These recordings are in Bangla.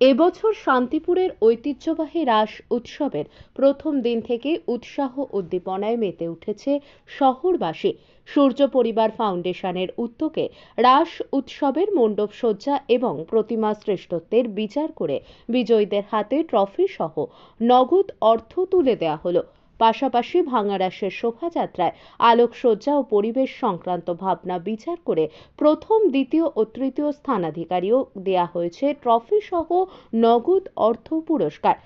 এবছর শান্তিপুরের ঐতিহ্যবাহী রাস উৎসবের প্রথম দিন থেকে উৎসাহ উদ্দীপনায় মেতে উঠেছে শহরবাসী। সূর্য পরিবার ফাউন্ডেশনের উদ্যোগে রাস উৎসবের মণ্ডপ সজ্জা এবং প্রতিমা শ্রেষ্ঠত্বের বিচার করে বিজয়ীদের হাতে ট্রফি সহ নগদ অর্থ তুলে দেওয়া হলো। পাশাপাশি ভাঙারাসের শোভাযাত্রায় আলোকসজ্জা ও পরিবেশ সংক্রান্ত ভাবনা বিচার করে প্রথম, দ্বিতীয় ও তৃতীয় স্থানাধিকারীও দেয়া হয়েছে ট্রফি সহ নগদ অর্থ পুরস্কার।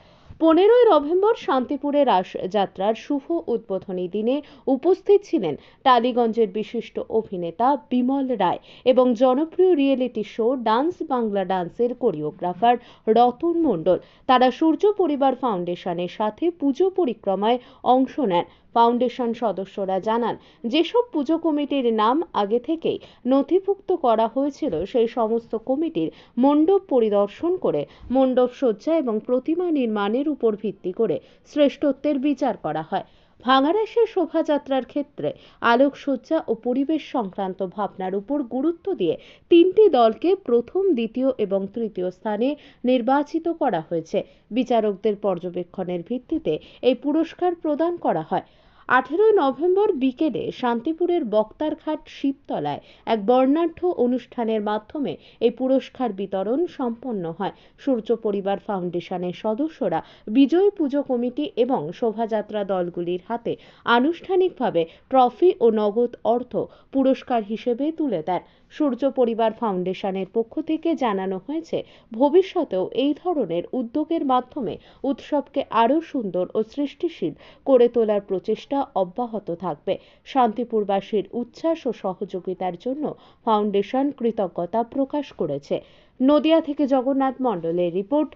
পনেরোই নভেম্বর শান্তিপুরে রাসযাত্রার শুভ উদ্বোধনী দিনে উপস্থিত ছিলেন টালিগঞ্জের বিশিষ্ট অভিনেতা বিমল রায় এবং জনপ্রিয় রিয়েলিটি শো ডান্স বাংলা ডান্সের কোরিওগ্রাফার রতন মণ্ডল। তারা সূর্য পরিবার ফাউন্ডেশনের সাথে পুজো পরিক্রমায় অংশ নেন। ফাউন্ডেশন সদস্যরা জানান, যেসব পুজো কমিটির নাম আগে থেকেই নথিভুক্ত করা হয়েছিল, সেই সমস্ত কমিটির মণ্ডপ পরিদর্শন করে, মণ্ডপ সজ্জা এবং প্রতিমা নির্মাণের উপর ভিত্তি করে শ্রেষ্ঠত্বের বিচার করা হয়। ভাঙারাসের শোভাযাত্রার ক্ষেত্রে আলোকসজ্জা ও পরিবেশ সংক্রান্ত ভাবনার উপর গুরুত্ব দিয়ে তিনটি দলকে প্রথম, দ্বিতীয় এবং তৃতীয় স্থানে নির্বাচিত করা হয়েছে। বিচারকদের পর্যবেক্ষণের ভিত্তিতে এই পুরস্কার প্রদান করা হয়। আঠেরোই নভেম্বর বিকেলে শান্তিপুরের বক্তারঘাট শিবতলায় এক বর্ণাঢ্য অনুষ্ঠানের মাধ্যমে এই পুরস্কার বিতরণ সম্পন্ন হয়। সূর্য পরিবার ফাউন্ডেশনের সদস্যরা বিজয় পুজো কমিটি এবং শোভাযাত্রা দলগুলির হাতে আনুষ্ঠানিকভাবে ট্রফি ও নগদ অর্থ পুরস্কার হিসেবে তুলে দেন। সূর্য পরিবার ফাউন্ডেশনের পক্ষ থেকে জানানো হয়েছে, ভবিষ্যতেও এই ধরনের উদ্যোগের মাধ্যমে উৎসবকে আরও সুন্দর ও সৃষ্টিশীল করে তোলার প্রচেষ্টা অব্যাহত থাকবে। শান্তিপুরবাসীর উচ্ছ্বাস ও সহযোগিতার জন্য ফাউন্ডেশন কৃতজ্ঞতা প্রকাশ করেছে। নদিয়া থেকে জগন্নাথ মণ্ডলের রিপোর্ট।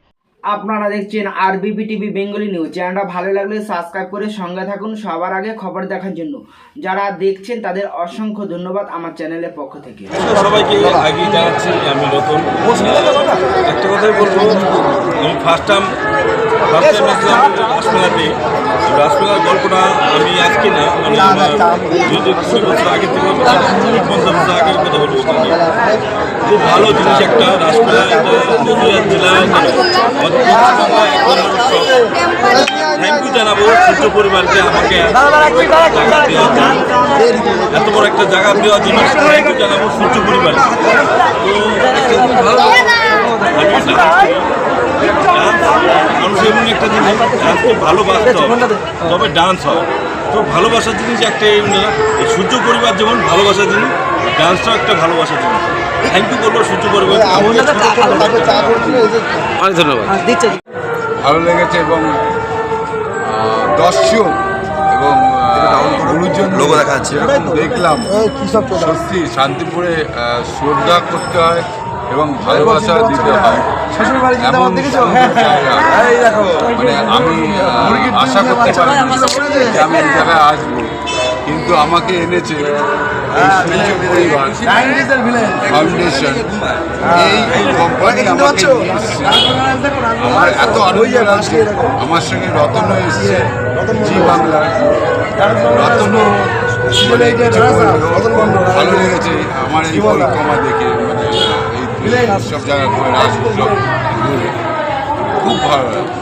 আপনারা দেখছেন আরবিপি টিভি বেঙ্গলি নিউজ। চ্যানেলটা ভালো লাগলে সাবস্ক্রাইব করে সঙ্গে থাকুন। সবার আগে খবর দেখার জন্য। যারা দেখছেন তাদের অসংখ্য ধন্যবাদ আমার চ্যানেলের পক্ষ থেকে। সবাইকে আগে জানাচ্ছি আমি রতন। একটা কথাই বলব। আমি ফার্স্ট টাইম ফার্স্ট টাইম রাসমেলাতে। রাসমেলার গল্পটা আমি আজকে না মানে আমার যদি কুড়ি বছর আগে থেকে পঞ্চাশ বছর আগের কথা বলব খুব ভালো জিনিস একটা রাসমেলা এটা নদীয়া জেলায় আমাদের থ্যাংক ইউ জানাব সূর্য পরিবারকে আমাকে এত বড় একটা জায়গা দেওয়ার জন্য। থ্যাংক ইউ জানাব সূর্য পরিবারকে। তো একটা ভালো। মানুষ এমন একটা জিনিস ডান্সকে ভালোবাসতে হবে। তবে ডান্স হয়। তো ভালোবাসার জিনিস একটা এমনি এই সূর্য পরিবার যেমন ভালোবাসার জিনিস ডান্সটাও একটা ভালোবাসার জিনিস। থ্যাংক ইউ বলব সূর্য পরিবার। অনেক ধন্যবাদ। ভালো লেগেছে এবং দর্শক এবং গুরুজন লোগো দেখা যাচ্ছে। দেখলাম। সত্যি শান্তিপুরে শ্রদ্ধা করতে হয়। এবং ভালোবাসা দিতে হয়। এমন জায়গা। মানে আমি আশা করতে পারি যে আমি এই জায়গায় আসব। কিন্তু আমাকে এনেছে এই পরিবার। ফাউন্ডেশন এই কোম্পানি আমাকে আমার এত আনন্দ লাগছে। আমার সঙ্গে রতন এসছে জি বাংলা। বলল। ভালো লেগেছে আমার এই পরিক্রমা দেখে। সব জায়গা ঘুরে রাস উৎসব ঘুরে। খুব ভালো লাগে।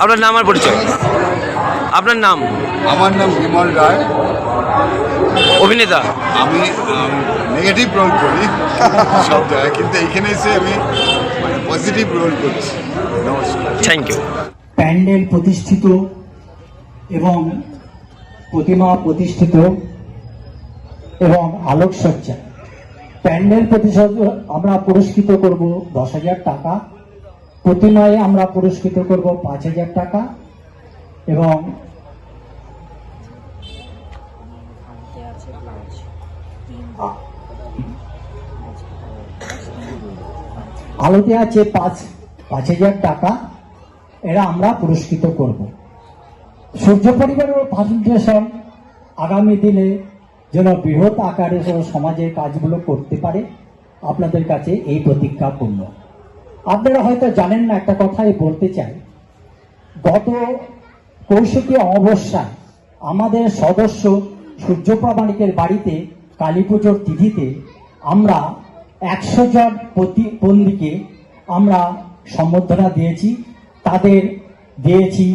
আপনার নাম আর পরিচয়? আপনার নাম? আমার নাম বিমল রায়। অভিনেতা? আমি নেগেটিভ রোল করি। সব জায়গায়। কিন্তু এইখানে এসে আমি মানে পজিটিভ রোল করছি। নমস্কার। থ্যাংক ইউ প্যান্ডেল প্রতিষ্ঠিত এবং প্রতিমা প্রতিষ্ঠিত এবং আলোকসজ্জা। প্যান্ডেল প্রতিষ্ঠা আমরা পুরস্কৃত করব দশ হাজার টাকা। প্রতিমায় আমরা পুরস্কৃত করব পাঁচ হাজার টাকা এবং আলোতে আছে পাঁচ পাঁচ হাজার টাকা, এরা আমরা পুরস্কৃত করব। সূর্য পরিবারের ফাউন্ডেশন আগামী দিনে যেন বৃহৎ আকারে সমাজের কাজগুলো করতে পারে, আপনাদের কাছে এই প্রতিজ্ঞা পূর্ণ। আপনারা হয়তো জানেন না একটা কথাই বলতে চাই। গত কৌশিকী অমাবস্যায় আমাদের সদস্য সূর্য প্রামাণিকের বাড়িতে কালী পুজোর তিথিতে আমরা একশো জন প্রতিবন্ধীকে আমরা সম্বর্ধনা দিয়েছি। তাদের দিয়েছি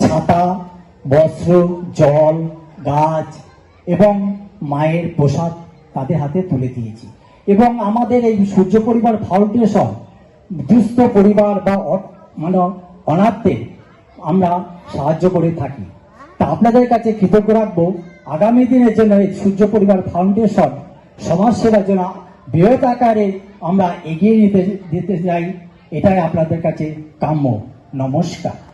ছাতা, বস্ত্র, জল, গাছ এবং মায়ের প্রসাদ তাদের হাতে তুলে দিয়েছি। এবং আমাদের এই সূর্য পরিবার ফাউন্ডেশন, দুস্থ পরিবার বা মানে অনাথদের আমরা সাহায্য করে থাকি। তা আপনাদের কাছে কৃতজ্ঞ রাখব। আগামী দিনের জন্য এই সূর্য পরিবার ফাউন্ডেশন সমাজসেবার জন্য বৃহৎ আকারে আমরা এগিয়ে নিতে, দিতে চাই। এটাই আপনাদের কাছে কাম্য। নমস্কার।